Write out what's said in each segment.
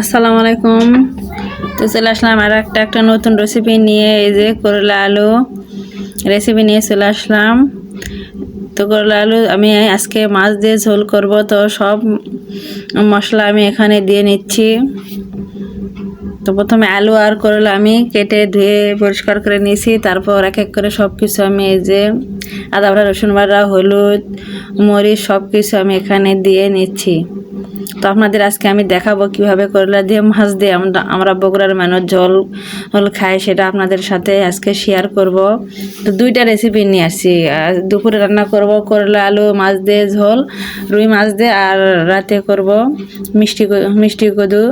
আসসালামু আলাইকুম। তো চলে আসলাম আর একটা একটা নতুন রেসিপি নিয়ে, এই যে করলা আলু রেসিপি নিয়ে চলে আসলাম। তো করলা আলু আমি আজকে মাছ দিয়ে ঝোল করব, তো সব মশলা আমি এখানে দিয়ে নিচ্ছি। তো প্রথমে আলু আর করলা আমি কেটে ধুয়ে পরিষ্কার করে নিয়েছি, তারপর এক এক করে সব কিছু আমি এই যে আদা, বাটা, রসুন বাটা, হলুদ, মরিচ সব কিছু আমি এখানে দিয়ে নিচ্ছি। তো আপনাদের আজকে আমি দেখাবো কীভাবে করলা দিয়ে মাছ দিয়ে আমরা বগুড়ার মানুষ জল জল খাই, সেটা আপনাদের সাথে আজকে শেয়ার করব। তো দুইটা রেসিপি নিয়ে আসছি। দুপুরে রান্না করব করলা, আলু, মাছ দিয়ে ঝোল, রুই মাছ দিয়ে, আর রাতে করব মিষ্টি মিষ্টি কদু।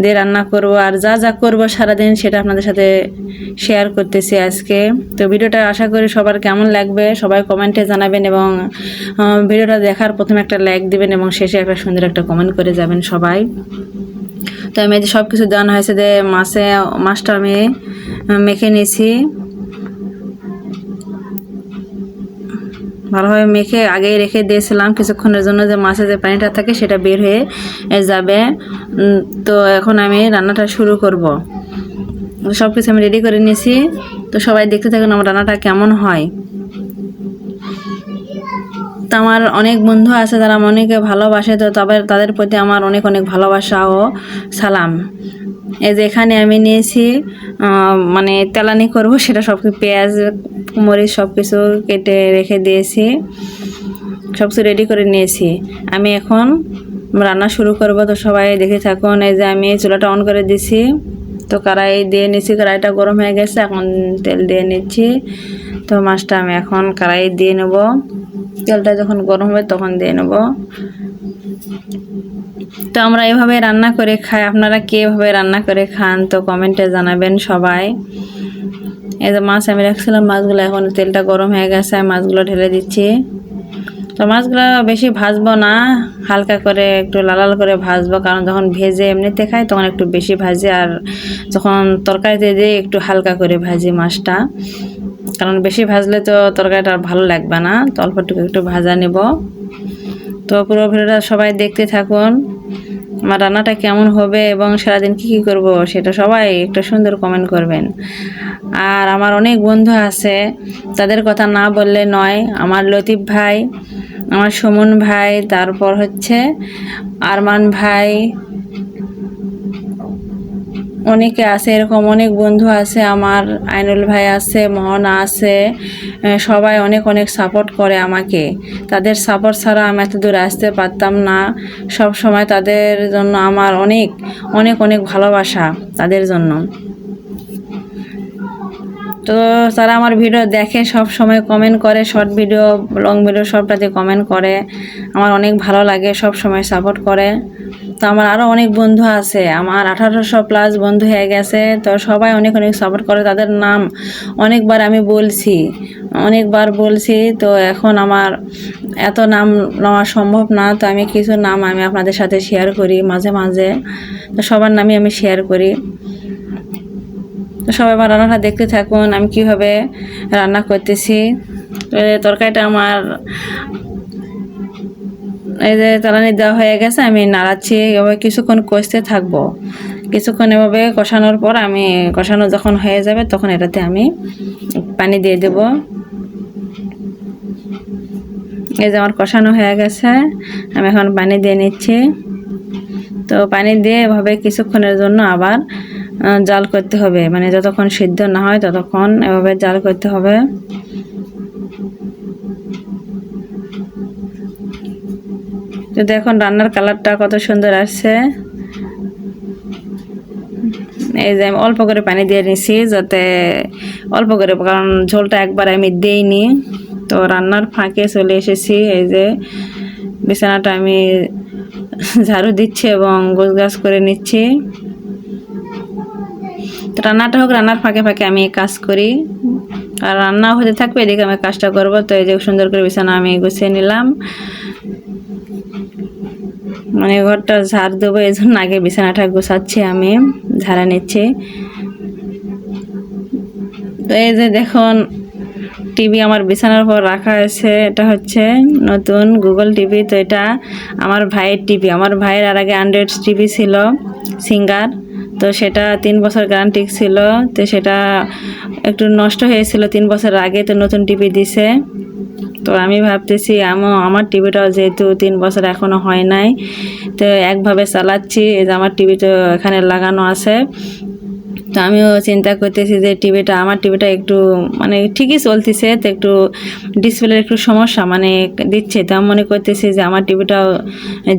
দিয়ে রান্না করব আর যা যা করব সারাদিন সেটা আপনাদের সাথে শেয়ার করতেছি আজকে। তো ভিডিওটা আশা করি সবার কেমন লাগবে সবাই কমেন্টে জানাবেন এবং ভিডিওটা দেখার প্রথমে একটা লাইক দিবেন এবং শেষে একটা সুন্দর একটা কমেন্ট করে যাবেন সবাই। তো আমি সব কিছু দেওয়ানো হয়েছে যে মাছে মাছটা আমি মেখে নিয়েছি। ভালোভাবে মেখে আগেই রেখে দিয়েছিলাম কিছুক্ষণের জন্য যে মাছের যে পানিটা থাকে সেটা বের হয়ে যাবে। তো এখন আমি রান্নাটা শুরু করব। সব কিছু আমি রেডি করে নিয়েছি। তো সবাই দেখতে থাকুন আমার রান্নাটা কেমন হয়। তো আমার অনেক বন্ধু আছে যারা অনেকে ভালোবাসে, তো তবে তাদের প্রতি আমার অনেক অনেক ভালোবাসা ও সালাম। এই যে এখানে আমি নিয়েছি মানে তেলানি করব, সেটা সব পেঁয়াজ, মরিচ সব কিছু কেটে রেখে দিয়েছি সব কিছু রেডি করে নিয়েছি। আমি এখন রান্না শুরু করব, তো সবাই দেখে থাকুন, এই যে আমি চুলাটা অন করে দিছি। তো কড়াই দিয়ে নিচ্ছি কড়াইটা গরম হয়ে গেছে, এখন তেল দিয়ে নিচ্ছি। তো মাছটা আমি এখন কড়াই দিয়ে নেব। তেলটা যখন গরম হবে তখন দিয়ে নেব। তো আমরা এভাবে রান্না করে খাই। আপনারা কে এভাবে রান্না করে খান তো কমেন্টে জানাবেন সবাই। এই যে মাছ আমি রাখছিলাম, মাছগুলো এখন তেলটা গরম হয়ে গেছে মাছগুলো ঢেলে দিচ্ছি। তো মাছগুলো বেশি ভাজবো না, হালকা করে একটু লাল লাল করে ভাজবো, কারণ যখন ভেজে এমনিতে খাই তখন একটু বেশি ভাজি, আর যখন তরকারিতে দিয়ে একটু হালকা করে ভাজি মাছটা। কারণ বেশি ভাজলে তো তরকারিটা আর ভালো লাগবে না, তো অল্পটুকু একটু ভাজা নেব। তো পুরো ভিডিওটা সবাই দেখতে থাকুন। আমার রান্নাটা কেমন হবে এবং সারাদিন কী কী করব সেটা সবাই একটা সুন্দর কমেন্ট করবেন। আর আমার অনেক বন্ধু আছে, তাদের কথা না বললে নয়, আমার লতিফ ভাই, আমার সুমন ভাই, তারপর হচ্ছে আরমান ভাই অনেকে আছে, এরকম অনেক বন্ধু আছে, আমার আইনুল ভাই আছে, মোহনা আছে সবাই অনেক অনেক সাপোর্ট করে আমাকে। তাদের সাপোর্ট ছাড়া আমি এত দূর আসতে পারতাম না। সব সময় তাদের জন্য আমার অনেক অনেক অনেক ভালোবাসা তাদের জন্য। তো তারা আমার ভিডিও দেখে সব সময় কমেন্ট করে শর্ট ভিডিও লং ভিডিও সবটাতে কমেন্ট করে, আমার অনেক ভালো লাগে, সব সময় সাপোর্ট করে। তো আমার আরও অনেক বন্ধু আছে। আমার আঠারোশো প্লাস বন্ধু হয়ে গেছে। তো সবাই অনেক অনেক সাপোর্ট করে। তাদের নাম অনেকবার আমি বলছি। অনেকবার বলছি। তো এখন আমার এত নাম নেওয়া সম্ভব না। তো আমি কিছু নাম আমি আপনাদের সাথে শেয়ার করি মাঝে মাঝে। তো সবার নামই আমি শেয়ার করি। তো সবাই আমার রান্নাটা দেখতে থাকুন। আমি কীভাবে রান্না করতেছি। তরকারিটা আমার এই যে তালানি দেওয়া হয়ে গেছে, আমি নাড়াচ্ছি, এভাবে কিছুক্ষণ কষতে থাকব। কিছুক্ষণ এভাবে কষানোর পর আমি, কষানো যখন হয়ে যাবে, তখন এটাতে আমি পানি দিয়ে দেব। এই যে আমার কষানো হয়ে গেছে, আমি এখন পানি দিয়ে নিচ্ছি। তো পানি দিয়ে এভাবে কিছুক্ষণের জন্য আবার জাল করতে হবে। মানে যতক্ষণ সিদ্ধ না হয় ততক্ষণ এভাবে জাল করতে হবে। দেখুন, রান্নার কালারটা কত সুন্দর আসছে। এই যে আমি অল্প করে পানি দিয়ে নিছি যাতে অল্প করে, কারণ ঝোলটা একবার আমি দেইনি। তো রান্নার ফাঁকে চলে এসেছি, এই যে বিছানাটা আমি ঝাড়ু দিচ্ছি এবং গোছ গাছ করে নিচ্ছি। তো রান্নাটা হোক, রান্নার ফাঁকে ফাঁকে আমি কাজ করি। আর রান্না হতে থাকবে, এদিকে আমি কাজটা করব। তো এই যে সুন্দর করে বিছানা আমি গুছিয়ে নিলাম। মানে ঘরটা ঝাড় দেবো, এই জন্য আগে বিছানাটা গোছাচ্ছি আমি, ঝাড়া নিচ্ছি। তো এই যে দেখুন, টিভি আমার বিছানার উপর রাখা আছে, এটা হচ্ছে নতুন গুগল টিভি, তো এটা আমার ভাইয়ের টিভি। আমার ভাইয়ের আর আগে অ্যান্ড্রয়েড টিভি ছিল, সিঙ্গার, তো সেটা তিন বছর গ্যারান্টি ছিল, তো সেটা একটু নষ্ট হয়েছিল তিন বছর আগে, তো নতুন টিভি দিছে। তো আমি ভাবতেছি আমও আমার টিভিটাও যেহেতু তিন বছর এখনও হয় নাই, তো একভাবে চালাচ্ছি, এই যে আমার টিভি তো এখানে লাগানো আছে। তো আমিও চিন্তা করতেছি যে টিভিটা, আমার টিভিটা একটু মানে ঠিকই চলতেছে, তো একটু ডিসপ্লের একটু সমস্যা মানে দিচ্ছে। তো আমি মনে করতেছি যে আমার টিভিটাও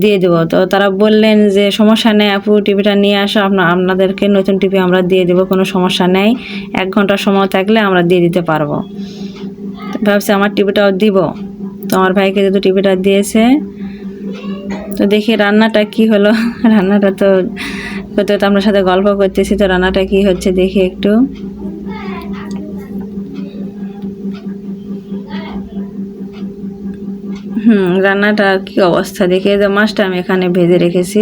দিয়ে দেবো। তো তারা বললেন যে সমস্যা নেই আপু, টিভিটা নিয়ে আসো আপনার আপনাদেরকে নতুন টিভি আমরা দিয়ে দেবো, কোনো সমস্যা নেই। এক ঘণ্টা সময় থাকলে আমরা দিয়ে দিতে পারব। ভাবছি আমার টিভিটাও দিব। তো আমার ভাইকে যেহেতু টিভিটা দিয়েছে, তো দেখি রান্নাটা কি হলো। রান্নাটা তো করতে করতে আপনার সাথে গল্প করতেছি, তো রান্নাটা কি হচ্ছে দেখি একটু। হুম রান্নাটা কি অবস্থা দেখে। যে মাছটা আমি এখানে ভেজে রেখেছি।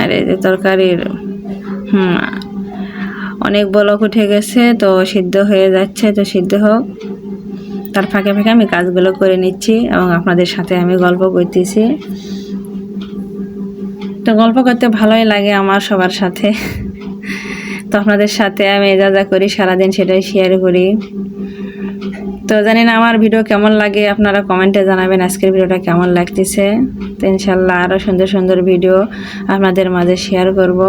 আর এই যে তরকারির, হুম অনেক বলক উঠে গেছে, তো সিদ্ধ হয়ে যাচ্ছে, তো সিদ্ধ হোক। তার ফাঁকে ফাঁকে আমি কাজগুলো করে নিচ্ছি এবং আপনাদের সাথে আমি গল্প করতেছি। তো গল্প করতে ভালোই লাগে আমার সবার সাথে। তো আপনাদের সাথে আমি যা যা করি সারাদিন সেটাই শেয়ার করি। তো জানি না আমার ভিডিও কেমন লাগে, আপনারা কমেন্টে জানাবেন আজকের ভিডিওটা কেমন লাগতেছে। তো ইনশাল্লাহ আরও সুন্দর সুন্দর ভিডিও আপনাদের মাঝে শেয়ার করব।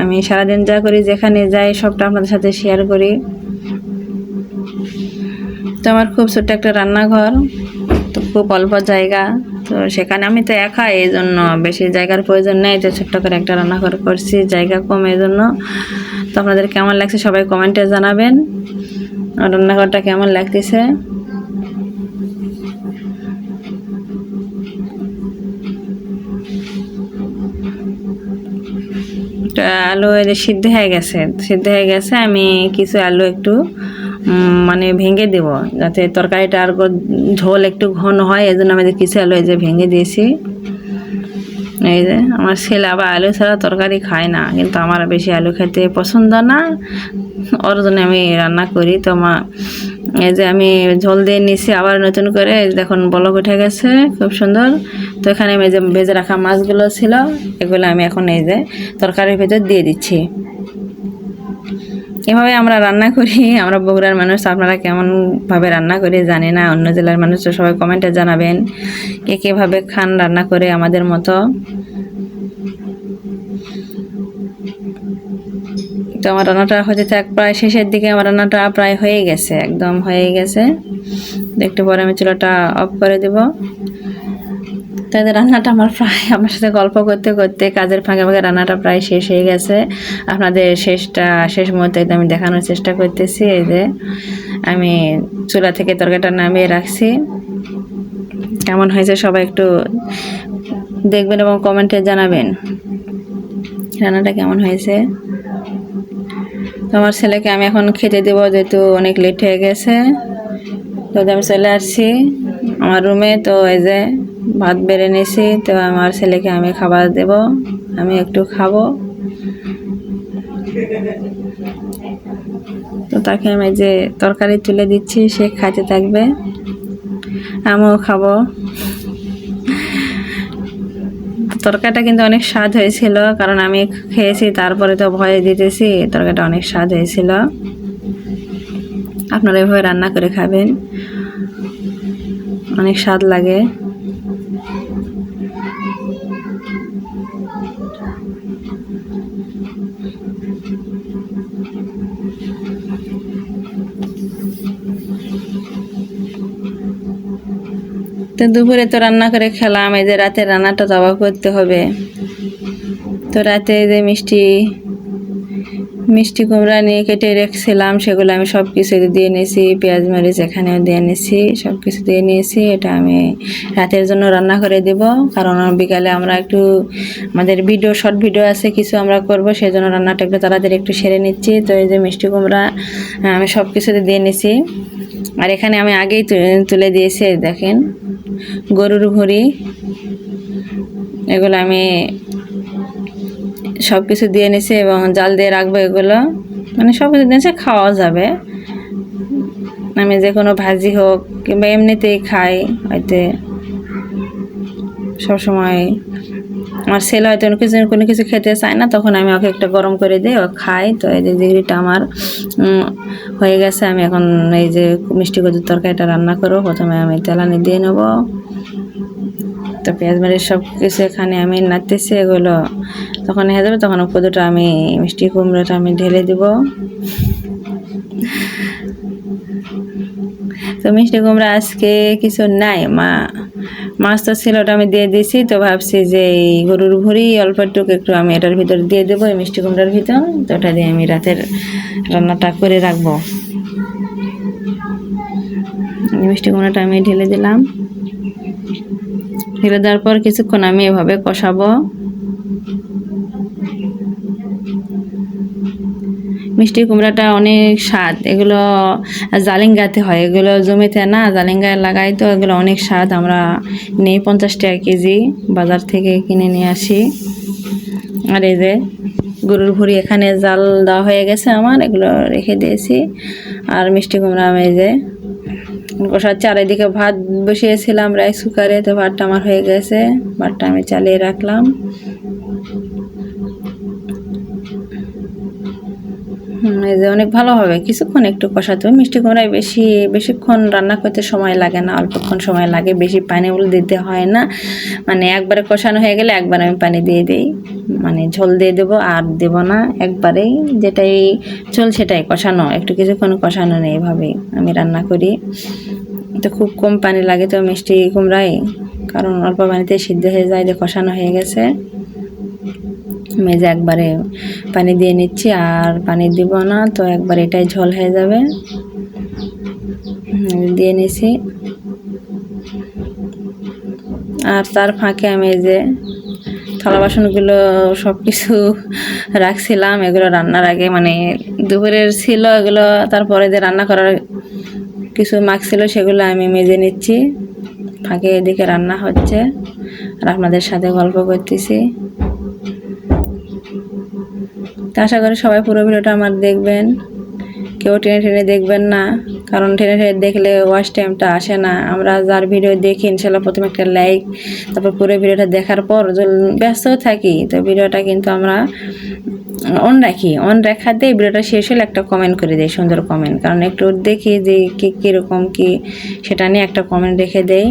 আমি সারাদিন যা করি, যেখানে যাই, সবটা আপনাদের সাথে শেয়ার করি। তো আমার খুব ছোট্ট একটা রান্নাঘর, তো খুব অল্প জায়গা। তো সেখানে আমি তো একা এই জন্য বেশি জায়গার প্রয়োজন নেই, তো ছোট্ট করে একটা রান্নাঘর করছি, জায়গা কম এই জন্য তো আপনাদের কেমন লাগছে সবাই কমেন্টে জানাবেন। রান্নাঘরটা কেমন লাগতেছে? আলু সিদ্ধ হয়ে গেছে। সিদ্ধ হয়ে গেছে, আমি কিছু আলু একটু মানে ভেঙে দেব, যাতে তরকারিটা আর ঝোল একটু ঘন হয় এই জন্য আমি কিছু আলু এই যে ভেঙে দিয়েছি। এই যে, আমার ছেলে আবার আলু ছাড়া তরকারি খায় না, কিন্তু আমার বেশি আলু খেতে পছন্দ না। ওর জন্য আমি রান্না করি। তো মা, এই যে আমি ঝোল দিয়ে নিছি, আবার নতুন করে দেখুন, বলক উঠে গেছে, খুব সুন্দর। তো এখানে আমি যে ভেজে রাখা মাছগুলো ছিল, এগুলো আমি এখন এই যে তরকারির ভেতর দিয়ে দিচ্ছি। এভাবে আমরা রান্না করি, আমরা বগুড়ার মানুষ, আপনারা কেমনভাবে রান্না করি জানি না, অন্য জেলার মানুষ সবাই কমেন্টে জানাবেন, কে কীভাবে খান রান্না করে আমাদের মতো। তো আমার রান্নাটা হতে থাক, প্রায় শেষের দিকে আমার রান্নাটা প্রায় হয়ে গেছে, একদম হয়ে গেছে। একটু পরে আমি চুলাটা অফ করে দেব। তাদের রান্নাটা আমার প্রায়, আপনার সাথে গল্প করতে করতে কাজের ফাঁকে ফাঁকে রান্নাটা প্রায় শেষ হয়ে গেছে। আপনাদের শেষটা, শেষ মুহূর্তে আমি দেখানোর চেষ্টা করতেছি, এই যে আমি চুলা থেকে তরকারিটা নামিয়ে রাখছি। কেমন হয়েছে সবাই একটু দেখবেন এবং কমেন্টে জানাবেন। রান্নাটা কেমন হয়েছে? তো আমার ছেলেকে আমি এখন খেতে দেবো, যেহেতু অনেক লেট হয়ে গেছে। তো আমি চলে আসছি আমার রুমে তো এই যে ভাত বেড়ে নিয়েছি, তো আমার ছেলেকে আমি খাবার দেব, আমি একটু খাব। তো তাকে আমি যে তরকারি তুলে দিচ্ছি, সে খাইতে থাকবে, আমিও খাব। তরকারিটা কিন্তু অনেক স্বাদ হয়েছিল, কারণ আমি খেয়েছি, তারপরে তো ভয়ে দিতেছি, তরকারিটা অনেক স্বাদ হয়েছিল। আপনারা এভাবে রান্না করে খাবেন। অনেক স্বাদ লাগে। তো দুপুরে তো রান্না করে খেলাম, এই যে রাতে রান্নাটা আবার করতে হবে। তো রাতে এই যে মিষ্টি মিষ্টি কুমড়া নিয়ে কেটে রেখেছিলাম, সেগুলো আমি সব কিছু দিয়ে নিয়েছি, পেঁয়াজ মরিচ এখানেও দিয়ে নিয়েছি সব কিছু দিয়ে নিয়েছি, এটা আমি রাতের জন্য রান্না করে দেব। কারণ বিকালে আমরা একটু, আমাদের ভিডিও শর্ট ভিডিও আছে, কিছু আমরা করব সেই জন্য রান্নাটা একটু তাড়াতাড়ি একটু সেরে নিচ্ছি। তো এই যে মিষ্টি কুমড়া আমি সব কিছুতে দিয়ে নিয়েছি। আর এখানে আমি আগেই তুলে দিয়েছি দেখেন। গরুর ভুঁড়ি, এগুলো আমি সব কিছু দিয়ে নিছি এবং জাল দিয়ে রাখব এগুলো। মানে সব কিছু দিয়েছে খাওয়া যাবে। আমি যে কোনো ভাজি হোক কিংবা এমনিতেই খাই, হয়তো সবসময় আমার ছেলে হয়তো কোনো কিছু কোনো কিছু খেতে চায় না, তখন আমি ওকে একটা গরম করে দিই ও খাই। তো এই যে জিগড়িটা আমার হয়ে গেছে। আমি এখন এই যে মিষ্টি কদুর তরকারিটা রান্না করব। প্রথমে আমি তেলানি দিয়ে নেব। তো পেঁয়াজ মারি সব কিছু এখানে আমি নাড়তেছি, এগুলো তখন হয়ে যাবে তখন কদুটা আমি মিষ্টি কুমড়োটা আমি ঢেলে দিব। তো মিষ্টি কুমড়া আজকে কিছু নাই, মা। মাছ তো ছিল ওটা আমি দিয়ে দিয়েছি তো ভাবছি যে এই গরুর ভুড়ি অল্প টুক একটু আমি এটার ভিতর দিয়ে দেবো, এই মিষ্টি কুমড়ার ভিতর, তো ওটা দিয়ে আমি রাতের রান্নাটা করে রাখব। মিষ্টি কুমড়াটা আমি ঢেলে দিলাম। ঢেলে দেওয়ার পর কিছুক্ষণ আমি এভাবে কষাবো। মিষ্টি কুমড়াটা অনেক স্বাদ। এগুলো জালিঙ্গাতে হয়। এগুলো জমিতে না জালিঙ্গায় লাগাই তো এগুলো অনেক স্বাদ। আমরা নেই পঞ্চাশ টাকা কেজি। বাজার থেকে কিনে নিয়ে আসি। আর এই যে গরুর ভুড়ি এখানে জাল দেওয়া হয়ে গেছে আমার। এগুলো রেখে দিয়েছি। আর মিষ্টি কুমড়া আমি যে কষার চারিদিকে ভাত বসিয়েছিলাম রাইস কুকারে। তো ভাতটা আমার হয়ে গেছে। ভাতটা আমি চালিয়ে রাখলাম। এই যে অনেক ভালো হবে। কিছুক্ষণ একটু কষাতে হবে। মিষ্টি কুমড়ায় বেশি, বেশিক্ষণ রান্না করতে সময় লাগে না। অল্পক্ষণ সময় লাগে। বেশি পানি দিতে হয় না। মানে একবারে কষানো হয়ে গেলে একবার আমি পানি দিয়ে দিই। মানে ঝোল দিয়ে দেবো, আর দেব না। একবারেই যেটাই ঝোল সেটাই কষানো। একটু কিছুক্ষণ কষানো নেই এভাবেই আমি রান্না করি। তো খুব কম পানি লাগে তো মিষ্টি কুমড়াই কারণ অল্প পানিতে সিদ্ধ হয়ে যায় যে কষানো হয়ে গেছে। যে একবারে পানি দিয়ে নিচ্ছি আর পানি দিব না, তো একবার এটাই ঝোল হয়ে যাবে। দিয়ে নিছি। আর তার ফাঁকে আমি যে থালা বাসনগুলো সব কিছু রাখছিলাম, এগুলো রান্নার আগে মানে দুপুরের ছিল এগুলো, তারপরে যে রান্না করার কিছু মাখ ছিল সেগুলো আমি মেজে নিচ্ছি। ফাঁকে এদিকে রান্না হচ্ছে, আর আপনাদের সাথে গল্প করতেছি। তো আশা করি সবাই পুরো ভিডিওটা আমার দেখবেন। কেউ টেনে টেনে দেখবেন না, কারণ টেনে টেনে দেখলে ওয়াচ টাইমটা আসে না। আমরা যার ভিডিও দেখি, ইনশাল্লাহ প্রথমে একটা লাইক তারপর পুরো ভিডিওটা দেখার পর ব্যস্ত থাকি। তো ভিডিওটা কিন্তু আমরা অন রাখি। অন রাখাতেই ভিডিওটা শেষ হলে একটা কমেন্ট করে দেয় সুন্দর কমেন্ট কারণ একটু দেখি যে কী, কীরকম কী, সেটা নিয়ে একটা কমেন্ট রেখে দেয়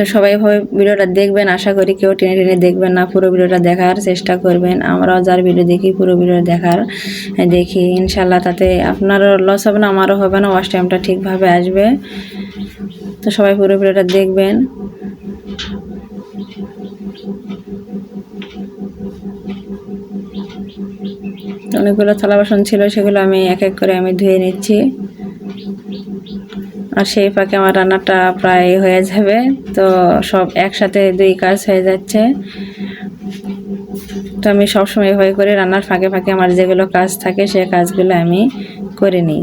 তো সবাই ভাবে ভিডিওটা দেখবেন, আশা করি কেউ টেনে টেনে দেখবেন না, পুরো ভিডিওটা দেখার চেষ্টা করবেন। আমরাও যার ভিডিও দেখি, পুরো ভিডিও দেখার দেখি। ইনশাল্লাহ তাতে আপনারও লস হবে না, আমারও হবে না ওয়াশ টাইমটা ঠিকভাবে আসবে। তো সবাই পুরো ভিডিওটা দেখবেন। অনেকগুলো থালা বাসন ছিল, সেগুলো আমি এক এক করে আমি ধুয়ে নিচ্ছি। আর সেই ফাঁকে আমার রান্নাটা প্রায় হয়ে যাবে। তো সব একসাথে দুই কাজ হয়ে যাচ্ছে। তো আমি সবসময় এভাবে করে রান্নার ফাঁকে ফাঁকে আমার যেগুলো কাজ থাকে সে কাজগুলো আমি করে নিই।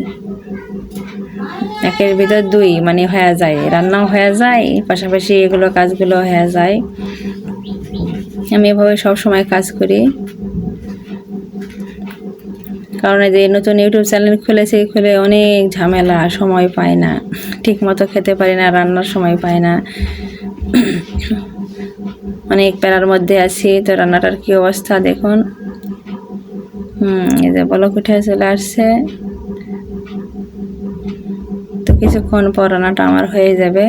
একের ভিতর দুই মানে হয়ে যায়, রান্নাও হয়ে যায়, পাশাপাশি এগুলো কাজগুলো হয়ে যায়। আমি এভাবে সব সময় কাজ করি। কারণ এই যে নতুন ইউটিউব চ্যানেল খুলেছে, খুলে অনেক ঝামেলা, সময় পাই না। ঠিক মতো খেতে পারি না, রান্নার সময় পাই না। অনেক প্যারার মধ্যে আছি, তো রান্নাটার কি অবস্থা দেখুন। হুম, এই যে বলক উঠে চলে আসছে। তো কিছুক্ষণ পর রান্নাটা আমার হয়ে যাবে।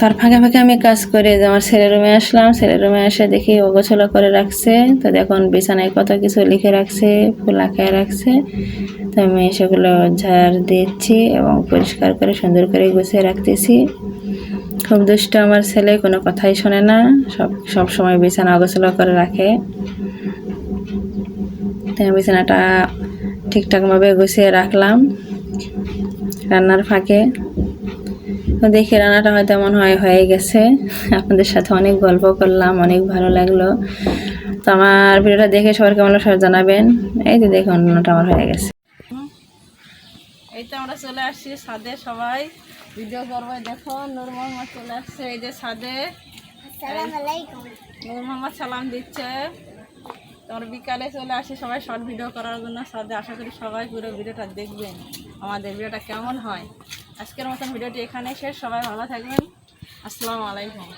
তার ফাঁকে ফাঁকে আমি কাজ করে যে আমার ছেলের রুমে আসলাম, ছেলের রুমে এসে দেখি অগোছলা করে রাখছে। তো দেখুন, বিছানায় কত কিছু লিখে রাখছে, ফুল আঁকায় রাখছে। তো আমি সেগুলো ঝাড় দিচ্ছি এবং পরিষ্কার করে, সুন্দর করে গুছিয়ে রাখতেছি। খুব দুষ্ট আমার ছেলে, কোনো কথাই শোনে না, সব সব সময় বিছানা অগোছলা করে রাখে। তো আমি বিছানাটা ঠিকঠাকভাবে গুছিয়ে রাখলাম, রান্নার ফাঁকে। দেখি রান্নাটা হয়তো মনে হয় হয়ে গেছে। আপনাদের সাথে অনেক গল্প করলাম অনেক ভালো লাগল। তো আমার ভিডিওটা দেখে সবার কেমন লাগল সবাই জানাবেন। এই যে দেখুন রান্নাটা আমার হয়ে গেছে। এই তো আমরা চলে আসছি ছাদে সবাই। ভিডিও করব দেখো নূর মোহাম্মদ চলে আসছে এই যে ছাদে। নূর মোহাম্মদ সালাম দিচ্ছে। তোমার বিকালে চলে আসি সবাই শর্ট ভিডিও করার জন্য সাথে আশা করি সবাই পুরো ভিডিওটা দেখবেন, আমাদের ভিডিওটা কেমন হয়। আজকের মতন ভিডিওটি এখানে শেষ, সবাই ভালো থাকবেন। আসসালামু আলাইকুম।